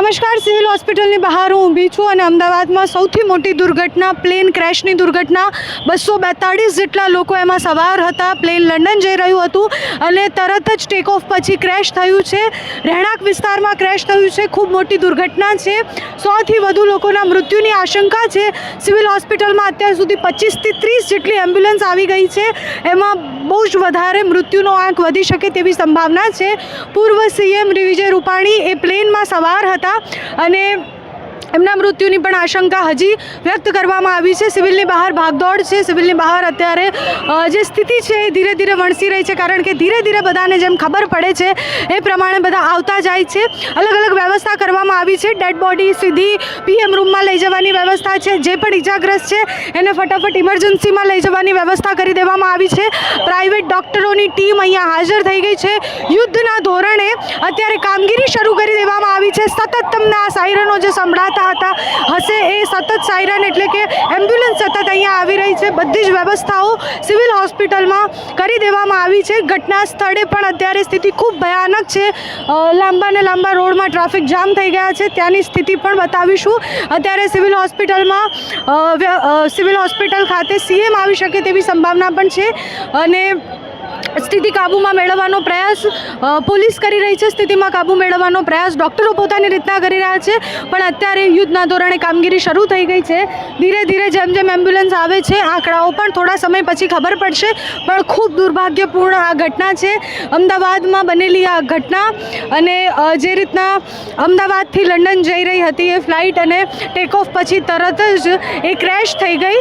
નમસ્કાર, સિવિલ હોસ્પિટલની બહાર હું ઊભી છું અને અમદાવાદમાં સૌથી મોટી દુર્ઘટના, પ્લેન ક્રેશની દુર્ઘટના બસો બેતાળીસ જેટલા લોકો એમાં સવાર હતા. પ્લેન લંડન જઈ રહ્યું હતું અને તરત જ ટેક ઓફ પછી ક્રેશ થયું છે. રહેણાંક વિસ્તારમાં ક્રેશ થયું છે. ખૂબ મોટી દુર્ઘટના છે. સોથી વધુ લોકોના મૃત્યુની આશંકા છે. સિવિલ હોસ્પિટલમાં અત્યાર સુધી પચીસથી ત્રીસ જેટલી એમ્બ્યુલન્સ આવી ગઈ છે. એમાં બહુ જ વધારે મૃત્યુનો આંક વધી શકે તેવી સંભાવના છે. પૂર્વ સીએમ વિજય રૂપાણી એ પ્લેનમાં સવાર હતા. અને એમના મૃત્યુની પણ આશંકા હજી વ્યક્ત કરવામાં આવી છે. સિવિલની બહાર ભાગદોડ છે. સિવિલની બહાર અત્યારે જે સ્થિતિ છે એ ધીરે ધીરે વણસી રહી છે કારણ કે ધીરે ધીરે બધાને જેમ ખબર પડે છે એ પ્રમાણે બધા આવતા જાય છે. અલગ અલગ વ્યવસ્થા કરવામાં આવી છે. ડેડ બોડી સીધી પીએમ રૂમમાં લઈ જવાની વ્યવસ્થા છે. જે પણ ઇજાગ્રસ્ત છે એને ફટાફટ ઇમરજન્સીમાં લઈ જવાની વ્યવસ્થા કરી દેવામાં આવી છે. પ્રાઇવેટ ડૉક્ટરોની ટીમ અહીંયા હાજર થઈ ગઈ છે. યુદ્ધના ધોરણે અત્યારે કામગીરી શરૂ કરી દેવામાં આવી છે. સતત તમને આ સાયરનો જે સંભળાતા હતા, હશે એ સતત સાયરન એટલે કે એમ્બ્યુલન્સ સતત અહીંયા આવી રહી છે. બધી જ વ્યવસ્થાઓ સિવિલ હોસ્પિટલમાં કરી દેવામાં આવી છે. ઘટના સ્થળે પણ અત્યારે સ્થિતિ ખૂબ ભયાનક છે. લાંબા ને લાંબા રોડમાં ટ્રાફિક જામ થઈ ગયા છે. ત્યાંની સ્થિતિ પણ બતાવીશું. અત્યારે સિવિલ હોસ્પિટલમાં સિવિલ હોસ્પિટલ ખાતે સીએમ આવી શકે તેવી સંભાવના પણ છે. અને સ્થિતિ કાબૂમાં મેળવવાનો પ્રયાસ પોલીસ કરી રહી છે, સ્થિતિમાં કાબૂ મેળવવાનો પ્રયાસ. ડૉક્ટરો પોતાની રીતના કરી રહ્યા છે, પણ અત્યારે યુદ્ધના ધોરણે કામગીરી શરૂ થઈ ગઈ છે. ધીરે ધીરે જેમ જેમ એમ્બ્યુલન્સ આવે છે, આંકડાઓ પણ થોડા સમય પછી ખબર પડશે, પણ ખૂબ દુર્ભાગ્યપૂર્ણ આ ઘટના છે. અમદાવાદમાં બનેલી આ ઘટના અને જે રીતના અમદાવાદથી લંડન જઈ રહી હતી એ ફ્લાઇટ અને ટેક ઓફ પછી તરત જ એ ક્રેશ થઈ ગઈ.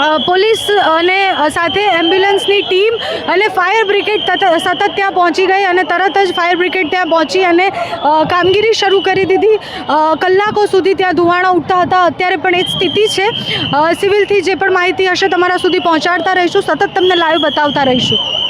પોલીસ અને સાથે એમ્બ્યુલન્સની ટીમ અને ફાયર બ્રિગેડ તત- સતત ત્યાં પહોંચી ગઈ અને તરત જ ફાયર બ્રિગેડ ત્યાં પહોંચી અને કામગીરી શરૂ કરી દીધી. કલાકો સુધી ત્યાં ધુવાણા ઉઠતા હતા. અત્યારે પણ એ સ્થિતિ છે. સિવિલથી જે પણ માહિતી હશે તમારા સુધી પહોંચાડતા રહીશું. સતત તમને લાઈવ બતાવતા રહીશું.